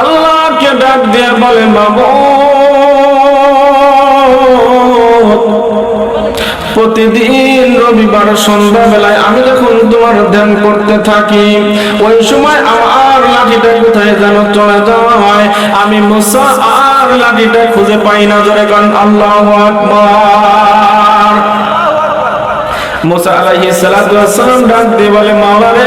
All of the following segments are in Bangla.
আল্লাহকে ডাক দিয়ে বলে মাবো প্রতিদিন রবিবার সন্ধ্যাবেলায় আমি যখন তোমার ধ্যান করতে থাকি, ওই সময় আমার লাঠিটা কোথায় যেন চলে যায়? আমি মুসা আর লাঠিটা খুঁজে পাই না, জোরে কারণ আল্লাহ মুসা আলাইহিস সালাতু ওয়াস সালাম ডাক দিয়ে বলে মাওলা রে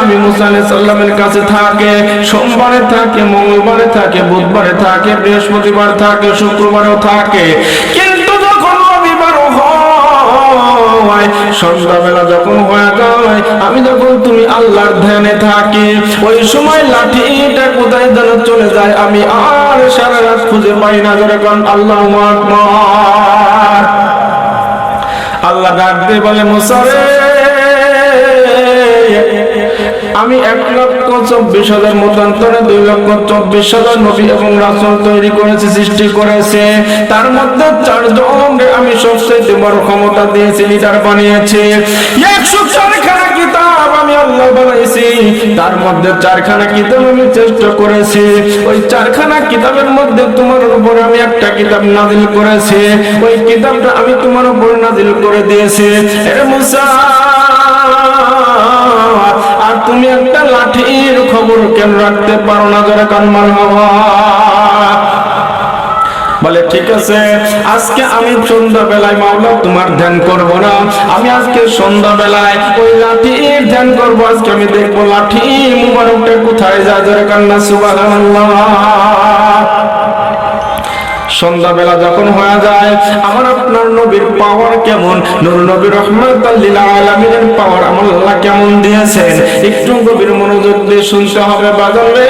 আমি সোমবারে থাকে, মঙ্গলবারে থাকে, বুধবারে থাকে, বৃহস্পতিবার থাকে, শুক্রবারেও থাকে। কিন্তু যখন রবিবার হয়, সন্ধ্যাবেলা যখন হয়ে যায়, আমি যখন তুমি আল্লাহর ধ্যানে থাকি, ওই সময় লাঠিটা কোথায় যেন চলে যায়, আমি আর সারা রাত খুঁজে পাই না যখন আল্লাহ আকবার। আল্লাহ ডাক দিয়ে বলে, মুসারে, আমি এক লক্ষ চব্বিশ হাজার মতান্তরে দুই লক্ষ চব্বিশ হাজার নবী এবং রাসুল তৈরি করেছে, সৃষ্টি করেছে। তার মধ্যে চারজন আমি সবচেয়ে বড় ক্ষমতা দিয়েছি, লিডার বানিয়েছি। একশো আল্লাহ বানাইছি, তার মধ্যে চারখানা কিতাব আমি চেষ্টা করেছি। ওই চারখানা কিতাবের মধ্যে তোমার উপরে আমি একটা কিতাব নাজিল করেছি। ওই কিতাবটা আমি তোমার উপর নাজিল করে দিয়েছি। এ মুসা, আর তুমি একটা লাঠির খবর কেন রাখতে পারো না যারা কানমান বলে, ঠিক আছে, আজকে আমি সন্ধ্যা বেলায় মাওলা তোমার ধ্যান করব না। আমি আজকে সন্ধ্যা বেলায় ওই লাঠির ধ্যান করব। আজকে আমি দেখব লাঠি মুবারকটা কোথায়? যায় যারা কান্না, সুবহানাল্লাহ। সন্ধ্যাবেলা যখন হয়ে যায়, আমার আপনার নবীর পাওয়ার কেমন? নূর নবী রহমাতুল্লিল আলামিনের পাওয়ার আমার আল্লাহ কেমন দিয়েছেন? একটু গভীর মনোযোগ দিয়ে শুনতে হবে বাজারে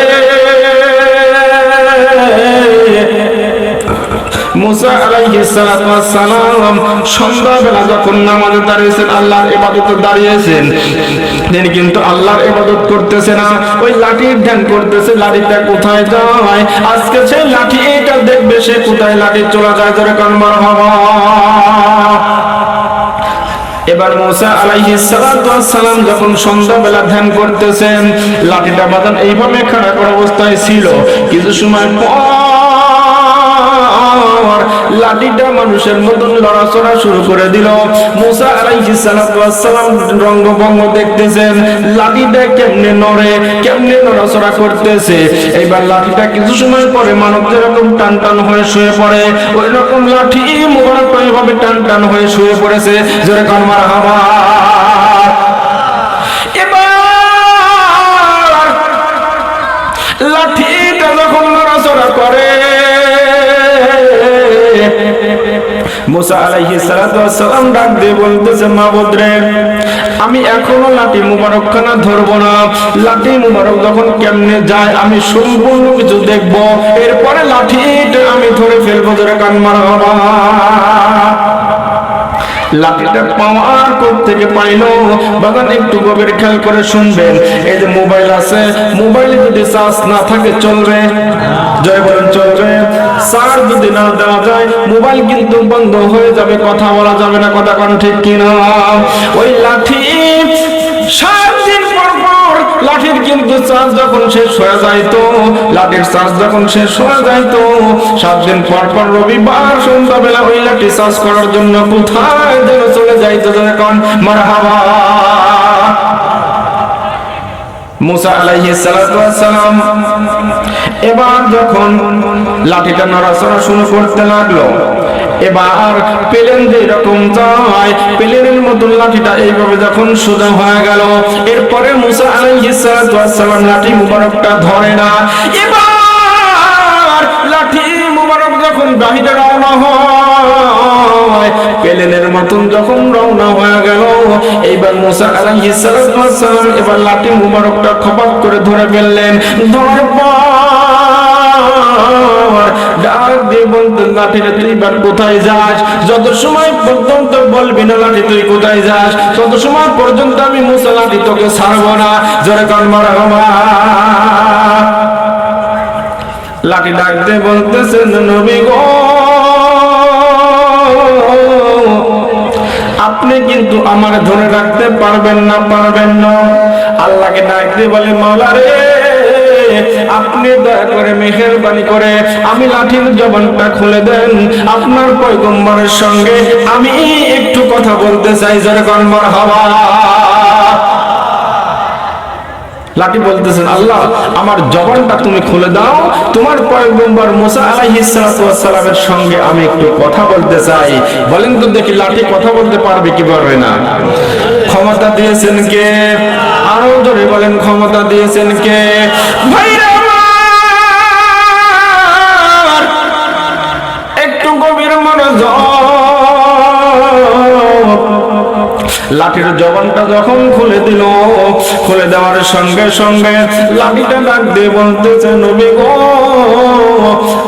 মুসা আলাইহিস সালাম সন্ধ্যাবেলা যখন নামাজে দাঁড়িয়েছেন, আল্লাহর ইবাদতে দাঁড়িয়েছেন, তিনি কিন্তু আল্লাহর ইবাদত করতেছে না। ওই লাঠির ধ্যান করতেছে, লাঠিটা কোথায় যায়? আজকে সে লাঠি এটা দেখবে, সে কোথায় লাঠি চলে যায়? ধরে কানবার হওয়া এবার মুসা ওয়াস সালাম যখন সন্ধ্যাবেলা ধ্যান করতেছেন, লাঠিটা বাদান এইভাবে খাড়া করা অবস্থায় ছিল। কিছু সময় পর লাঠিটা মানুষের মতন লড়াচড়া শুরু করে দিল। মুসা আলাইহিস সালাম রঙ্গভঙ্গ দেখতেছেন, লাঠিটা কেমনে নড়ে, কেমনে নড়াচড়া করতেছে? এইবার লাঠিটা কিছু সময় পরে মানব যেরকম টান টান হয়ে শুয়ে পড়ে ওই রকম লাঠি মোবারক এইভাবে টান টান হয়ে শুয়ে পড়েছে। জোরে কান মারা হাওয়া লাঠিটা যখন নড়াচড়া করে মুসা আলাইহিস সালাতু সালাম ডাক দিয়ে বলতেছে মাবুদ রে আমি এখনও লাঠি মুবারক মুবারকখানা ধরবো না। লাঠি মুবারক যখন কেমনে যায়, আমি সম্পূর্ণ কিছু দেখব। এরপরে লাঠিটা আমি ধরে ফেলব, ধরে কান মারা লাঠিটা পাওয়ার কোথ থেকে পাইলো। বাগান একটু গভীর খেয়াল করে শুনবেন। এই যে মোবাইল আছে, মোবাইলে যদি চার্জ না থাকে, চলবে? জয় বলেন, চলবে? চার্জ যদি না দেওয়া যায়, মোবাইল কিন্তু বন্ধ হয়ে যাবে, কথা বলা যাবে না, কথা কোন ঠিক কিনা? ওই লাঠি সাত দিন পর পর লাঠির কিন্তু চার্জ যখন শেষ হয়ে যাইতো, লাঠির চার্জ যখন শেষ হয়ে যাইতো সাত দিন পর পর রবিবার সন্ধ্যাবেলা ওই লাঠি চার্জ করার জন্য কোথায় যেন চলে যাইতো যখন মার হাওয়া মুসা আলাইহিস সালাম এবার যখন লাঠিটা নড়াচড়া শুরু করতে লাগল, এবার পেলেন যে রকম যায় পেলেনের মতন লাঠিটা এইভাবে যখন সোজা হয়ে গেল, এরপরে মুসা আলাইহিস সালাতু লাঠি মুবারকটা ধরে না। এবার লাঠি মুবারক যখন রওনা হয়, পেলেনের মতন যখন রওনা হয়ে গেল, এইবার মুসা আলাইহিস সালাতু এবার লাঠি মুবারকটা খপাত করে ধরে ফেললেন। ধরার পর ডাক দিয়ে তুই এবার কোথায় যাস? যত সময় পর্যন্ত বলবি না, লাঠি, তুই কোথায় যাস? তত সময় পর্যন্ত আমি তোকে ছাড়বো না। জোরে কান মারা লাঠি ডাক দিয়ে বলতেছেন নবী গো, আপনি কিন্তু আমার ধরে রাখতে পারবেন না পারবেন না। আল্লাহকে ডাক দিয়ে বলে, মাওলা রে আপনি দয়া করে মেহেরবানি করে আমি লাঠির জবানটা খুলে দেন। আপনার পয়গম্বরের সঙ্গে আমি একটু কথা বলতে চাই যেরকম হাওয়া লাঠি বলতেছেন, আল্লাহ, আমার জবানটা তুমি খুলে দাও। তোমার পয়গম্বর মুসা আলাইহিস সালামের সঙ্গে আমি একটু কথা বলতে চাই। বলেন তো দেখি, লাঠি কথা বলতে পারবে কি পারবে না? ক্ষমতা দিয়েছেন কে? আরও ধরে বলেন ক্ষমতা দিয়েছেন কে? একটু গভীর লাঠির জবানটা যখন খুলে দিল, খুলে দেওয়ার সঙ্গে সঙ্গে লাঠিটা ডাক দিয়ে বলতেছে, নবী গো,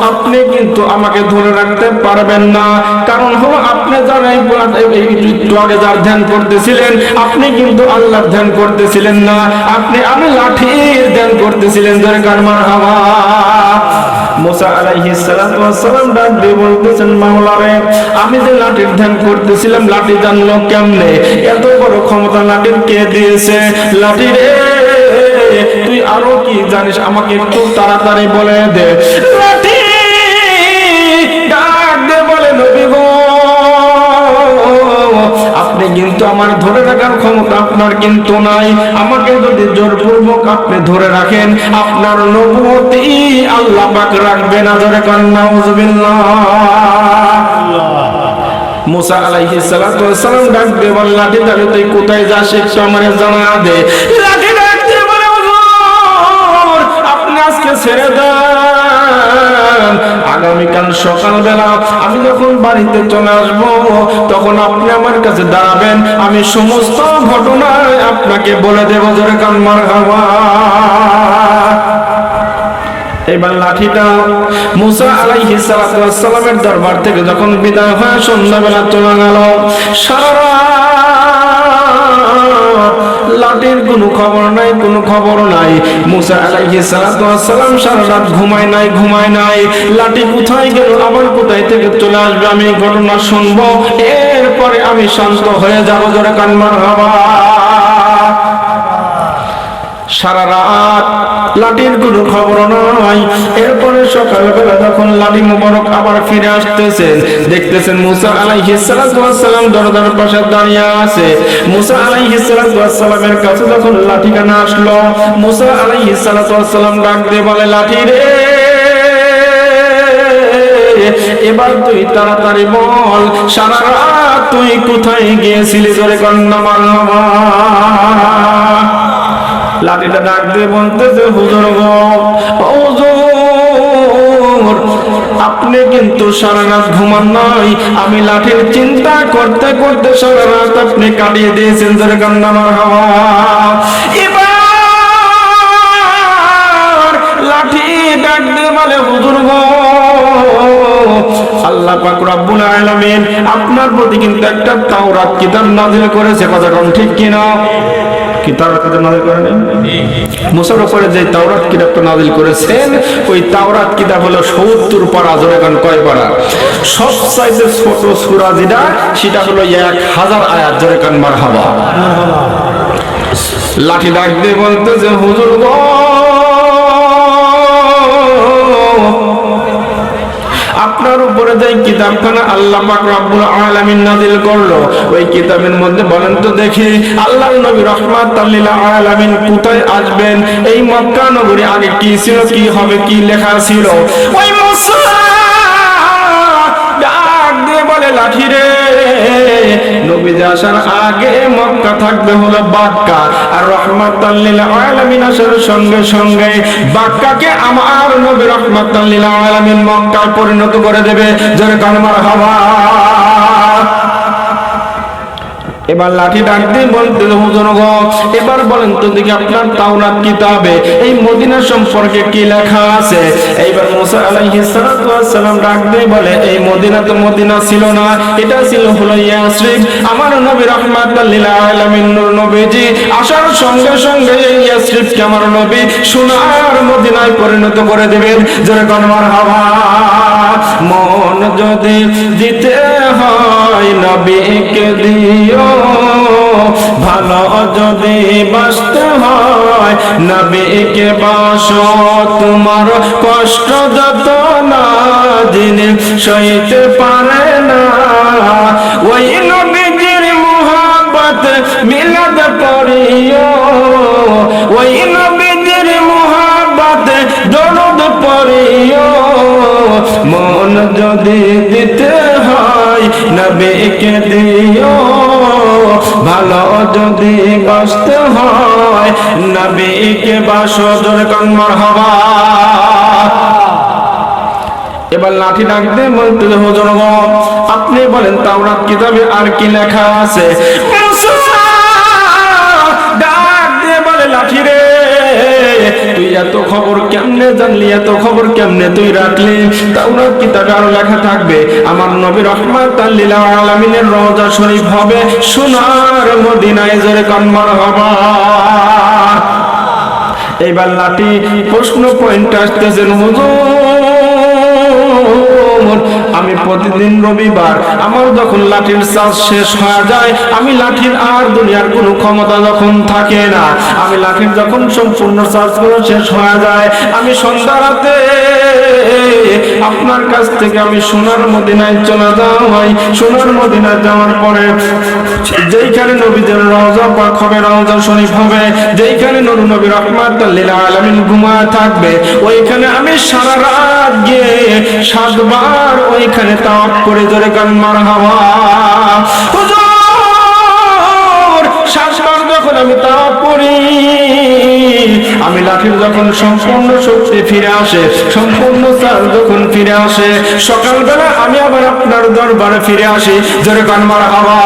আপনি কিন্তু আমাকে ধরে রাখতে পারবেন না। কারণ হলো আপনি ধ্যান করতেছিলেন, আপনি কিন্তু আল্লাহর ধ্যান করতেছিলেন না। আপনি আমি লাঠির ধ্যান করতেছিলেন যার কারমার হাওয়া আমি যে লাঠির ধ্যান করতেছিলাম, লাঠি জানলো কেমনে? এত বড় ক্ষমতা লাঠির কে দিয়েছে? লাঠি তুই আরও কি জানিস? আমাকে একটু তাড়াতাড়ি বলে দে। কিন্তু আমার ধরে রাখার ক্ষমতা আপনার কিন্তু নাই। আমাকে যদি জোরপূর্বক আপনি ধরে রাখেন, আপনার নবুয়তি আল্লাহ পাক রাখবে না ধরে কান্না মুসা সালাতু সালাম ডাক দিয়ে বলে তাহলে তুই কোথায় যাস জানা দে। লাঠি বলে আপনি আজকে ছেড়ে দেন। আগামীকাল সকালবেলা আমি যখন বাড়িতে চলে আসব, তখন আপনি আমার কাছে দাঁড়াবেন। আমি সমস্ত ঘটনায় আপনাকে বলে দেব, জোরে কান্মার হাওয়া এবার লাঠিটা মুসা ওয়াস সালামের দরবার থেকে যখন বিদায় হয়ে সন্ধ্যাবেলা চলে গেল, সারা লাঠির কোনো খবর নাই, কোনো খবর নাই। মুসা আলাইহিস সালাতু সালাম সারা রাত ঘুমায় নাই ঘুমায় নাই। লাঠি কোথায় গেল, আবার কোথায় থেকে চলে আসবে, আমি ঘটনা শুনব। এরপরে আমি শান্ত হয়ে যাব, জোরে কান্মার হাওয়া সারা রাত লাঠির কোনো খবর নাই। এরপরে সকালবেলা যখন লাঠি মুবারক আবার ফিরে আসতেছেন দেখতেছেন মুসা আলাইহিস সালাতু ওয়াস সালাম দরজার পাশে দাঁড়িয়ে আছে। মুসা আলাইহিস সালাতু ওয়াস সালামের কাছে যখন লাঠিখানা আসলো, মুসা আলাইহিস সালাতু ওয়াস সালাম ডাক দিয়ে বলে, লাঠি রে! এবার তুই তাড়াতাড়ি বল, সারা রাত তুই কোথায় গিয়েছিলি? জোরে কন্যা মাল্লামা লাঠিটা ডাক দিয়ে বলতেছে, হুজুর আপনি কিন্তু সারা রাত ঘুমান নাই। আমি লাঠির চিন্তা করতে করতে সারা রাত আপনি কাটিয়ে দিয়েছেন ধরে কান্নামার হাওয়া। লাঠি ডাক দিয়ে বলে, হুজুর আল্লাহ পাক রব্বুল আপনার প্রতি কিন্তু একটা তাও তাওরাত কিতাব নাযিল করেছে, কথা কোন ঠিক কিনা? ওই তাওরাত হলো 70 পারা জোরে গান কয় সেটা হলো 1000 আয়াত জোরে গান মারহাবা। লাঠি ডাক দিয়ে বলতো যে হুজুর গো আপনার উপরে যে কিতাবখানা আল্লাহ পাক রব্বুল আলামিন নাযিল করল, ওই কিতাবের মধ্যে বলেন তো দেখি, আল্লাহর নবী রাহমাতাল লিল আলামিন কোথায় আসবেন? এই মক্কা নগরী আগে কি ছিল, কি হবে, কি লেখা ছিল? ওই মুসা লাঠি রে। নবীজি আসার আগে মক্কা থাকবে হলো বাক্কা। আর রহমাতাল্লিল আলামিন আসার সঙ্গে সঙ্গে বাক্কাকে আমার নবী রহমাতাল্লিল আলামিন মক্কায় পরিণত করে দেবে। জোরে কালমার হাওয়া এবার লাঠি ডাক দিয়ে বলতে হুজুর এবার বলেন তো দেখি আপনার তাওরাত কিতাবে, এই মদিনা সম্পর্কে কি লেখা আছে? এইবার মুসা আলাইহিস সালাতু ওয়াস সালাম ডাক দিয়ে বলে, এই মদিনা তো মদিনা ছিল না, এটা ছিল হলো ইয়াসরিব, আমার নবী রাহমাতুল লিল আলামিন, নূর নবীজি, আসার সঙ্গে সঙ্গে এই ইয়াসরিবকে আমার নবী সোনার মদিনায় পরিণত করে দিবেন। জোরে কনমার হাওয়া মন যদি দিতে হয় নবীকে দিও ভালো যদি বাঁচতে হয় নবীকে বাস। তোমার কষ্ট যত না, যিনি সইতে পারে না। ওই নবীজির মোহাম্মত মিলাদ পড়িও। ওই নবীজির মোহাম্মত দরদ পড়িও। মন যদি দিতে হয়, নবীকে দিও। ভালো যদি বাঁচতে হয়, নবীকে বাসো জোরে কন্মর হবা এবার লাঠি ডাক দিয়ে বলতে হুজুর আপনি বলেন তাওরাত কিতাবে আর কি লেখা আছে? এত খবর কেমনে জানলি? এত খবর কেমনে তুই রাখলি? তাওরাত কিতাবে আরও লেখা থাকবে? আমার নবী রহমাত লিল আলামিনের রওজা শরীফ হবে সোনার মদিনায় জোরে কম্বর হবা এইবার লাঠি প্রশ্ন পয়েন্ট আসতেছেন হুজুর। আমি প্রতিদিন রবিবার, আমার যখন লাঠির চাষ শেষ হয়ে যায়, আমি লাঠির আর দুনিয়ার কোনো ক্ষমতা যখন থাকে না, আমি লাঠির যখন সম্পূর্ণগুলো শেষ হয়ে যায়, আমি সন্ধ্যা রাতে আপনার কাছ থেকে আমি সোনার মদিনায় চলে যাই সোনার মদিনায় যাওয়ার পরে যেইখানে নবীদের রওজা, পাক হবে, রওজা শরীফ হবে, যেইখানে নুর নবী রহমাত লিল আলামিন ঘুমায় থাকবে, ওইখানে আমি সারা রাত গিয়ে সাতবার ওইখানে তাওয়াফ করে জোরে গান মারহাবা লাঠির যখন সম্পূর্ণ শক্তি ফিরে আসে, সম্পূর্ণ চাল যখন ফিরে আসে, সকালবেলা আমি আবার আপনার দরবারে ফিরে আসি, জোরে গান মারহাবা